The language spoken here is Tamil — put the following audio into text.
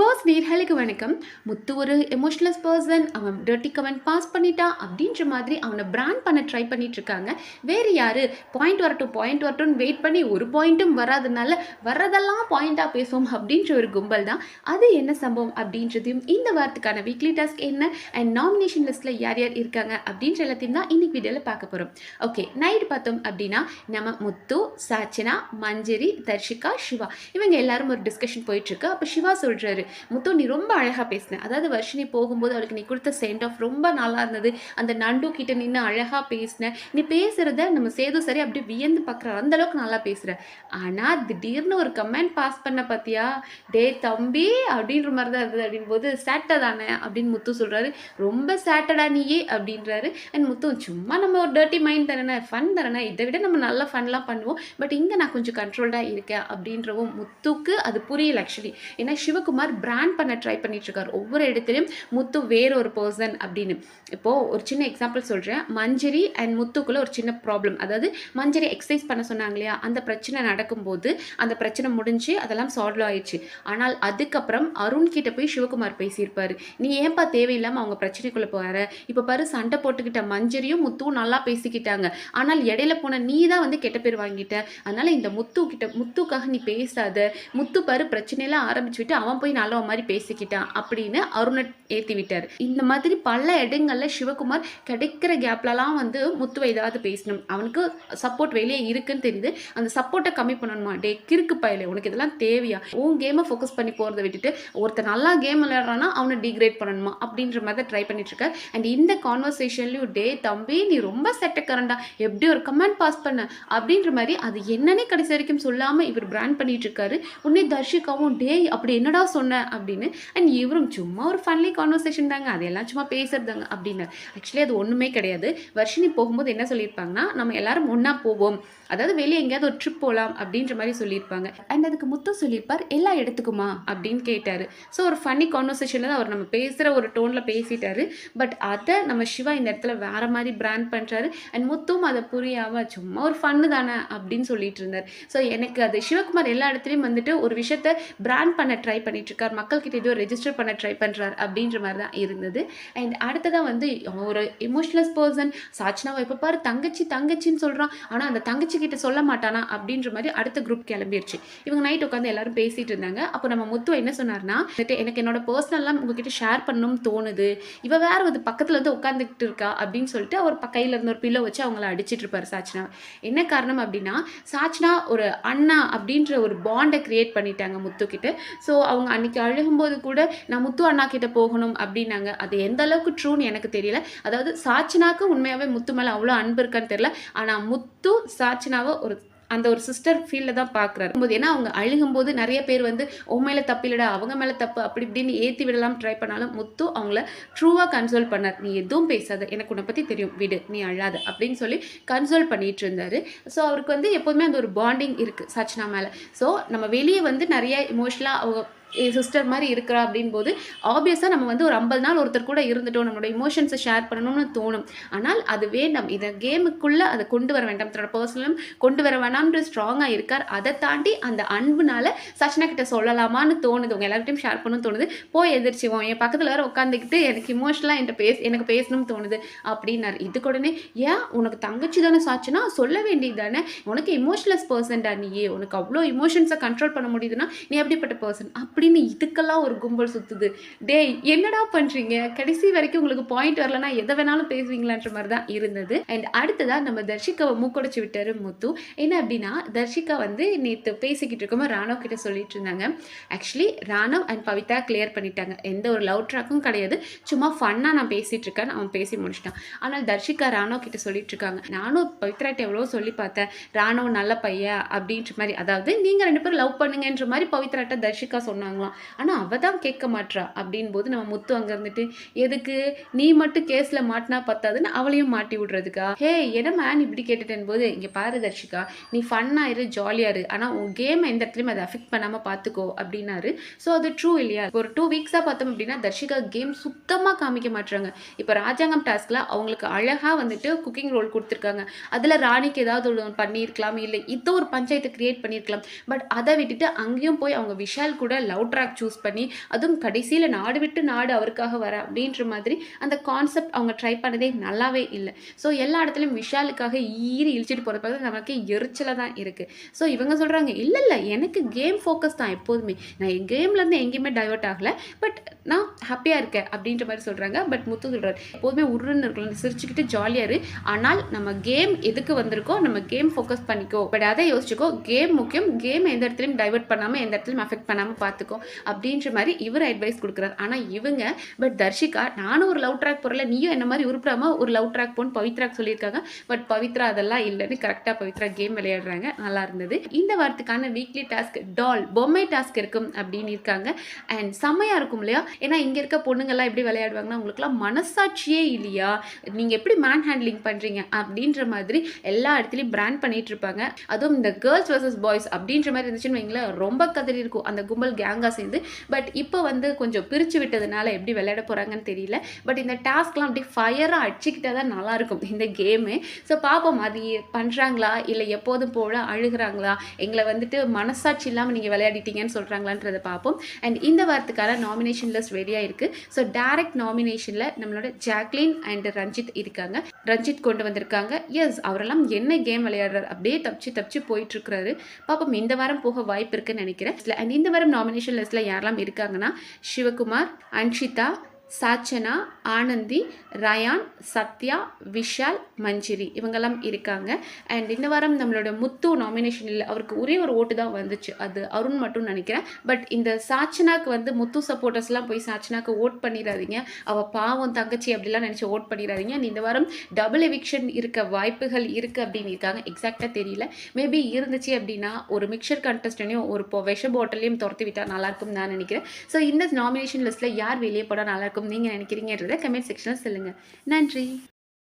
பாஸ் நேர்களுக்கு வணக்கம். முத்து ஒரு எமோஷனலஸ் பர்சன் அவன் டர்ட்டி கமெண்ட் பாஸ் பண்ணிட்டான் அப்படின்ற மாதிரி அவனை பிராண்ட் பண்ண ட்ரை பண்ணிட்டு இருக்காங்க. வேறு யார்? பாயிண்ட் வரட்டும் பாயிண்ட் வரட்டும்னு வெயிட் பண்ணி ஒரு பாயிண்ட்டும் வராதனால வர்றதெல்லாம் பாயிண்ட்டாக பேசுவோம் அப்படின்ற ஒரு கும்பல் தான். அது என்ன சம்பவம் அப்படின்றதையும் இந்த வாரத்துக்கான வீக்லி டாஸ்க் என்ன? அண்ட் நாமினேஷன் லிஸ்ட்டில் யார் யார் இருக்காங்க அப்படின்ற எல்லாத்தையும் தான் இன்னைக்கு வீடியோவில் பார்க்க போகிறோம் ஓகே நைட் பார்த்தோம் அப்படின்னா நம்ம முத்து சாச்சனா மஞ்சரி தர்ஷிகா சிவா. இவங்க எல்லாரும் ஒரு டிஸ்கஷன் போயிட்டுருக்கு அப்போ சிவா சொல்கிறாரு முத்து நீ ரொம்ப அழகாக பேசின அதாவது வர்ஷினி போகும்போது அவளுக்கு நீ கொடுத்த சென்ட் ஆஃப் ரொம்ப நல்லா இருந்தது. அந்த நண்டு கிட்ட நின்று அழகாக பேசின நீ பேசுகிறத நம்ம சேது சரி அப்படியே வியந்து பார்க்குற அந்த அளவுக்கு நல்லா பேசுகிற ஆனால் திடீர்னு ஒரு கமெண்ட் பாஸ் பண்ண பார்த்தியா டே தம்பி அப்படின்ற மாதிரி தான் இருந்தது அப்படின் போது சேட்டை தானே? அப்படின்னு முத்து சொல்கிறாரு ரொம்ப சேட்டடா நீயே அப்படின்றாரு. அண்ட் முத்து சும்மா நம்ம ஒரு டர்ட்டி மைண்ட் தானே ஃபன் தானே இதை விட நம்ம நல்ல ஃபன்லாம் பண்ணுவோம். பட் இங்கே நான் கொஞ்சம் கண்ட்ரோல்டாக இருக்கேன். அப்படின்றவும் முத்துக்கு அது புரியல ஆக்சுவலி ஏன்னா சிவகுமார் பிராண்ட் பண்ண ட்ரை பண்ணிட்டுருக்காரு. ஒவ்வொரு இடத்துலையும் முத்து வேற ஒரு பர்சன் அப்படின்னு. இப்போது ஒரு சின்ன எக்ஸாம்பிள் சொல்கிறேன் மஞ்சரி அண்ட் முத்துக்குள்ளே ஒரு சின்ன ப்ராப்ளம் அதாவது மஞ்சரி எக்ஸசைஸ் பண்ண சொன்னாங்க இல்லையா? அந்த பிரச்சனை நடக்கும்போது அந்த பிரச்சனை முடிஞ்சு அதெல்லாம் சால்வ் ஆயிடுச்சு. ஆனால் அதுக்கப்புறம் அருண் கிட்ட போய் சிவகுமார் பேசியிருப்பார். நீ ஏன்பா தேவையில்லாமல் அவங்க பிரச்சனைக்குள்ளே போகிற இப்போ பாரு சண்டை போட்டுக்கிட்ட மஞ்சரியும் முத்துவும் நல்லா பேசிக்கிட்டாங்க. ஆனால் இடையில போன நீ தான் வந்து கெட்ட பேர் வாங்கிட்ட. அதனால் இந்த முத்து கிட்ட முத்துக்காக நீ பேசாத. முத்து பாரு பிரச்சனையெல்லாம் ஆரம்பிச்சுட்டு அவன் போய் நல்லவன் மாதிரி பேசிக்கிட்டான் அப்படின்னு அருணை ஏற்றி விட்டார். இந்த மாதிரி பல இடங்களில் சிவகுமார் கிடைக்கிற கேப்லலாம் வந்து முத்துவை ஏதாவது பேசணும். அவனுக்கு சப்போர்ட் வெளியே இருக்குன்னு தெரியுது. அந்த சப்போர்ட்டை கம்மி பண்ணணுமா? டே கிறுக்கு பயலே உனக்கு இதெல்லாம் தேவையா? உன் கேமை ஃபோக்கஸ் பண்ணி போகிறத விட்டுட்டு ஒருத்தர் நல்லா கேம் விளையாடுறான்னா அவனை டிகிரேட் பண்ணணுமா? அப்படின்ற மாதிரி ட்ரை பண்ணிட்டு இருக்க. அண்ட் இந்த கான்வர்சேஷன்லையும் டே தம்பி நீ ரொம்ப செட்டக்கரண்டா எப்படி ஒரு கமெண்ட் பாஸ் பண்ண? அப்படின்ற மாதிரி அது என்னன்னே கடைசி வரைக்கும் சொல்லாமல் இவர் பிராண்ட் பண்ணிட்டு இருக்காரு. உடனே தர்ஷிகாவும் டேய் அப்படி என்னடா சொன்ன? அப்படின்னு. அண்ட் இவரும் சும்மா ஒரு ஃபன்லி கான்வர்சேஷன் தாங்க. அதெல்லாம் சும்மா பேசுறதாங்க அப்படின்னு. ஆக்சுவலி அது ஒன்றுமே கிடையாது. வர்ஷினி போகும்போது என்ன சொல்லியிருப்பாங்கன்னா நம்ம எல்லாரும் ஒன்றா போவோம். அதாவது வெளியே எங்கேயாவது ஒரு ட்ரிப் போகலாம் அப்படின்ற மாதிரி சொல்லியிருப்பாங்க. அண்ட் அதுக்கு முத்து சொல்லியிருப்பார் எல்லா இடத்துக்குமா அப்படின்னு கேட்டார். ஸோ ஒரு ஃபன்னி கான்வர்சேஷனில் தான் அவர் நம்ம பேசுகிற ஒரு டோனில் பேசிட்டாரு. பட் அதை நம்ம சிவா இந்த இடத்துல வேற மாதிரி பிராண்ட் பண்ணுறாரு அண்ட் முத்தும் அதை புரியாமல் சும்மா ஒரு ஃபன்னு தானே அப்படின்னு சொல்லிட்டு இருந்தார். ஸோ எனக்கு அது சிவகுமார் எல்லா இடத்துலையும் வந்துட்டு ஒரு விஷயத்த பிராண்ட் பண்ண ட்ரை பண்ணிட்டு இருக்கார். மக்கள்கிட்ட ஏதோ ரெஜிஸ்டர் பண்ண ட்ரை பண்ணுறார் அப்படின்ற மாதிரி தான் இருந்தது. அண்ட் அடுத்ததான் வந்து அவன் ஒரு எமோஷனலஸ் பர்சன் சாட்சினாவை இப்போ பாரு தங்கச்சி தங்கச்சின்னு சொல்கிறான் ஆனால் அந்த தங்கச்சி கிட்ட சொல்ல மாட்டானா அப்படின்ற மாதிரி அடுத்த குரூப் கிளம்பிருச்சு. இவங்க நைட் உட்காந்து எல்லாரும் பேசிட்டு இருந்தாங்க. அப்போ நம்ம முத்து என்ன சொன்னார்னா வந்துட்டு எனக்கு என்னோட பர்சனல்லாம் உங்ககிட்ட ஷேர் பண்ணணும்னு தோணுது. இவ வேற வந்து பக்கத்தில் வந்து உட்காந்துக்கிட்டு இருக்கா அப்படின்னு சொல்லிட்டு அவர் கையில் கையில இருந்த ஒரு பில்லோ வச்சு அவங்கள அடிச்சிட்டு இருப்பாரு சாச்சினா என்ன காரணம் அப்படின்னா சாச்சினா ஒரு அண்ணா அப்படின்ற ஒரு பாண்டை கிரியேட் பண்ணிட்டாங்க முத்து கிட்ட. ஸோ அவங்க அன்னைக்கு அழுகும்போது கூட நான் முத்து அண்ணா கிட்ட போகணும் அப்படின்னாங்க. அது எந்த அளவுக்கு ட்ரூன்னு எனக்கு தெரியல. அதாவது சாச்சினாக்கு உண்மையாகவே முத்து மேலே அவ்வளோ அன்பு இருக்கான்னு தெரியல. ஆனால் முத்து சாட்சினாவை ஒரு அந்த ஒரு சிஸ்டர் ஃபீல்டில் தான் பார்க்குறாரு போது ஏன்னா அவங்க அழுகும்போது நிறைய பேர் வந்து உன் மேலே தப்பு அவங்க மேலே தப்பு அப்படி இப்படின்னு ஏற்றி விடலாம் ட்ரை பண்ணாலும் முத்து அவங்கள ட்ரூவாக கன்சோல் பண்ணார். நீ எதுவும் பேசாத எனக்கு உன்னை பற்றி தெரியும் விடு நீ அழாத அப்படின்னு சொல்லி கன்சோல் பண்ணிட்டு இருந்தார். ஸோ அவருக்கு வந்து எப்போதுமே அந்த ஒரு பாண்டிங் இருக்குது சச்னா மேலே. ஸோ நம்ம வெளியே வந்து நிறைய இமோஷனலாக அவங்க சிஸ்டர் மாதிரி இருக்கிறா அப்படின் போது ஆப்வியஸாக நம்ம வந்து ஒரு ஐம்பது நாள் ஒருத்தர் கூட இருந்துட்டோம் நம்மளோட இமோஷன்ஸை ஷேர் பண்ணணும்னு தோணும். ஆனால் அது வேண்டாம். இதை கேமுக்குள்ளே அதை கொண்டு வர வேண்டாம். தன்னோட பர்சனலும் கொண்டு வர வேணாம்ன்ற ஸ்ட்ராங்காக இருக்கார். அதை தாண்டி அந்த அன்புனால சச்சனா கிட்ட சொல்லலாமான்னு தோணுது. உங்கள் எல்லார்கிட்டையும் ஷேர் பண்ணணும்னு தோணுது. போய் எதிர்ச்சிவோம் என் பக்கத்தில் வேறு உட்காந்துக்கிட்டு எனக்கு இமோஷனலாக என்கிட்ட பேச எனக்கு பேசணும்னு தோணுது அப்படின்னார். இதுக்கு உடனே ஏன் உனக்கு தங்கச்சி தானே சாச்சுன்னா? சொல்ல வேண்டியது தானே? உனக்கு இமோஷனலஸ் பர்சன்டா நீ உனக்கு அவ்வளோ இமோஷன்ஸை கண்ட்ரோல் பண்ண முடியுதுன்னா நீ எப்படிப்பட்ட பர்சன் அப்படின்னு இதுக்கெல்லாம் ஒரு கும்பல் சுத்துது. டேய் என்னடா பண்றீங்க? கடைசி வரைக்கும் உங்களுக்கு பாயிண்ட் வரலன்னா எதை வேணாலும் பேசுவீங்களான்ற மாதிரி தான் இருந்தது. அண்ட் அடுத்ததா நம்ம தர்ஷிகாவை மூக்கடைச்சு விட்டாரு முத்து. என்ன அப்படின்னா தர்ஷிகா வந்து நேற்று பேசிக்கிட்டு இருக்கும்போது ராணவ் கிட்ட சொல்லிட்டு இருந்தாங்க. Actually Raanav and Pavitha clear பண்ணிட்டாங்க. எந்த ஒரு லவ் ட்ராக்கும் கிடையாது. சும்மா ஃபன்னாக நான் பேசிட்டு இருக்கேன் அவன் பேசி முடிச்சிட்டான். ஆனால் தர்ஷிகா ராணவ் கிட்ட சொல்லிட்டு இருக்காங்க. நானும் பவித்ராட்ட எவ்வளோ சொல்லி பார்த்தேன். ராணவ் நல்ல பையன் அப்படின்ற மாதிரி. அதாவது நீங்கள் ரெண்டு பேரும் லவ் பண்ணுங்கன்ற மாதிரி பவித்ராட்ட தர்ஷிகா சொன்னாங்க. சொன்னாங்களாம் ஆனால் அவள் தான் கேட்க மாட்றா. அப்படின் போது நம்ம முத்து அங்கே இருந்துட்டு எதுக்கு? நீ மட்டும் கேஸில் மாட்டினா பத்தாதுன்னு அவளையும் மாட்டி விடுறதுக்கா? ஹே என்ன மேன் இப்படி கேட்டுட்டேன்? போது இங்கே பாரு தர்ஷிகா நீ ஃபன்னாக இரு ஜாலியாக இரு. ஆனால் உன் கேம் எந்த இடத்துலையும் அதை அஃபெக்ட் பண்ணாமல் பார்த்துக்கோ அப்படின்னாரு. ஸோ அது ட்ரூ இல்லையா? ஒரு டூ வீக்ஸாக பார்த்தோம் அப்படின்னா தர்ஷிகா கேம் சுத்தமாக காமிக்க மாட்றாங்க. இப்போ ராஜாங்கம் டாஸ்கில் அவங்களுக்கு அழகாக வந்துட்டு குக்கிங் ரோல் கொடுத்துருக்காங்க. அதில் ராணிக்கு ஏதாவது ஒன்று பண்ணியிருக்கலாம் இல்லை இதோ ஒரு பஞ்சாயத்தை கிரியேட் பண்ணியிருக்கலாம். பட் அதை விட்டுட்டு அங்கேயும் போய் அவங்க விஷால் கூட லவ் லவ் ட்ராக் சூஸ் பண்ணி அதுவும் கடைசியில் நாடு விட்டு நாடு அவருக்காக வர அப்படின்ற மாதிரி அந்த கான்செப்ட் அவங்க ட்ரை பண்ணதே நல்லாவே இல்லை. ஸோ எல்லா இடத்துலையும் விஷாலுக்காக ஈரி இழிச்சிட்டு போகிறது பார்த்து நமக்கு எரிச்சலாக தான் இருக்குது ஸோ இவங்க சொல்கிறாங்க இல்லை இல்லை எனக்கு கேம் ஃபோக்கஸ் தான் எப்போதுமே. நான் என் கேம்லேருந்து எங்கேயுமே டைவர்ட் ஆகலை. பட் நான் ஹாப்பியாக இருக்கேன் அப்படின்ற மாதிரி சொல்கிறாங்க பட் முத்து சொல்கிறார் எப்போதுமே உருன்னு இருக்கலாம். சிரிச்சுக்கிட்டு ஜாலியாக இரு. ஆனால் நம்ம கேம் எதுக்கு வந்திருக்கோ நம்ம கேம் ஃபோக்கஸ் பண்ணிக்கோ. பட் அதை யோசிச்சுக்கோ. கேம் முக்கியம். கேம் எந்த இடத்துலையும் டைவர்ட் பண்ணாமல் எந்த இடத்துலையும் அஃபெக்ட் பண்ணாமல் பார்த்துக்கோ அப்படின்ற மாதிரி இவர் அட்வைஸ் கொடுக்குறாரு. ஆனால் இவங்க பட் தர்ஷிகா நானும் ஒரு லவ் ட்ராக் போகிறல நீயும் என்ன மாதிரி உருப்பிடாம ஒரு லவ் ட்ராக் போன்னு பவித்ராக்கு சொல்லியிருக்காங்க. பட் பவித்ரா அதெல்லாம் இல்லைன்னு கரெக்டாக பவித்ரா கேம் விளையாடுறாங்க. நல்லா இருந்தது. இந்த வாரத்துக்கான வீக்லி டாஸ்க் டால் பொம்மை டாஸ்க் இருக்கும் அப்படின்னு இருக்காங்க. அண்ட் செம்மையாக இருக்கும் இல்லையா? ஏன்னா இங்கே இருக்க பொண்ணுங்கள்லாம் எப்படி விளையாடுவாங்கன்னா உங்களுக்குலாம் மனசாட்சியே இல்லையா? நீங்கள் எப்படி மேன் ஹேண்ட்லிங் பண்ணுறீங்க அப்படின்ற மாதிரி எல்லா இடத்துலையும் பிராண்ட் பண்ணிட்டு இருப்பாங்க. அதுவும் இந்த கேர்ள்ஸ் வர்சஸ் பாய்ஸ் அப்படின்ற மாதிரி இருந்துச்சுன்னு வைங்களேன் ரொம்ப கதறி இருக்கும். அந்த கும்பல் கேங் கேங்காக சேர்ந்து பட் இப்போ வந்து கொஞ்சம் பிரித்து விட்டதுனால எப்படி விளையாட போகிறாங்கன்னு தெரியல. பட் இந்த டாஸ்க்லாம் அப்படி ஃபயராக அடிச்சுக்கிட்டே தான் நல்லாயிருக்கும் இந்த கேமு ஸோ பார்ப்போம் அது பண்ணுறாங்களா இல்லை எப்போதும் போல் அழுகிறாங்களா? எங்களை வந்துட்டு மனசாட்சி இல்லாமல் நீங்கள் விளையாடிட்டீங்கன்னு சொல்கிறாங்களான்றதை பார்ப்போம் அண்ட் இந்த வாரத்துக்கான நாமினேஷன் லிஸ்ட் ரெடியாக இருக்குது ஸோ டேரக்ட் நாமினேஷனில் நம்மளோட ஜாக்லின் அண்ட் ரஞ்சித் இருக்காங்க. ரஞ்சித் கொண்டு வந்திருக்காங்க. எஸ் அவரெல்லாம் என்ன கேம் விளையாடுறாரு? அப்படியே தப்பிச்சு தப்பிச்சு போயிட்டு இருக்கிறாரு. பாப்போம் இந்த வாரம் போக வாய்ப்பு இருக்குன்னு நினைக்கிறேன். அண்ட் இந்த வாரம் நாமினேஷன் லிஸ்ட்டில் யாரெல்லாம் இருக்காங்கன்னா சிவகுமார் அன்ஷிதா சாச்சனா ஆனந்தி ரயான் சத்யா விஷால் மஞ்சிரி இவங்கெல்லாம் இருக்காங்க. அண்ட் இந்த வாரம் நம்மளோட முத்து நாமினேஷனில் அவருக்கு ஒரே ஒரு ஓட்டு தான் வந்துச்சு. அது அருண் மட்டும் நினைக்கிறேன். பட் இந்த சாச்சனாக்கு வந்து முத்து சப்போர்ட்டர்ஸ்லாம் போய் சாச்சனாக்கு ஓட் பண்ணிடாதீங்க. அவள் பாவம் தங்கச்சி அப்படிலாம் நினச்சி ஓட் பண்ணிடாதீங்க. இந்த வாரம் டபுள் எவிக்ஷன் இருக்க வாய்ப்புகள் இருக்குது அப்படின்னு இருக்காங்க. எக்ஸாக்டாக தெரியல. மேபி இருந்துச்சு அப்படின்னா ஒரு மிக்சர் கண்டஸ்டனையும் ஒரு விஷ பாட்டிலையும் துரத்தி விட்டால் நல்லாயிருக்கும் நான் நினைக்கிறேன். ஸோ இந்த நாமினேஷன் லிஸ்ட்டில் யார் வெளியே போட நல்லாயிருக்கும் நீங்கள் நினைக்கிறீங்கன்றதை கமெண்ட் செக்ஷனில் சொல்லுங்கள் நன்றி.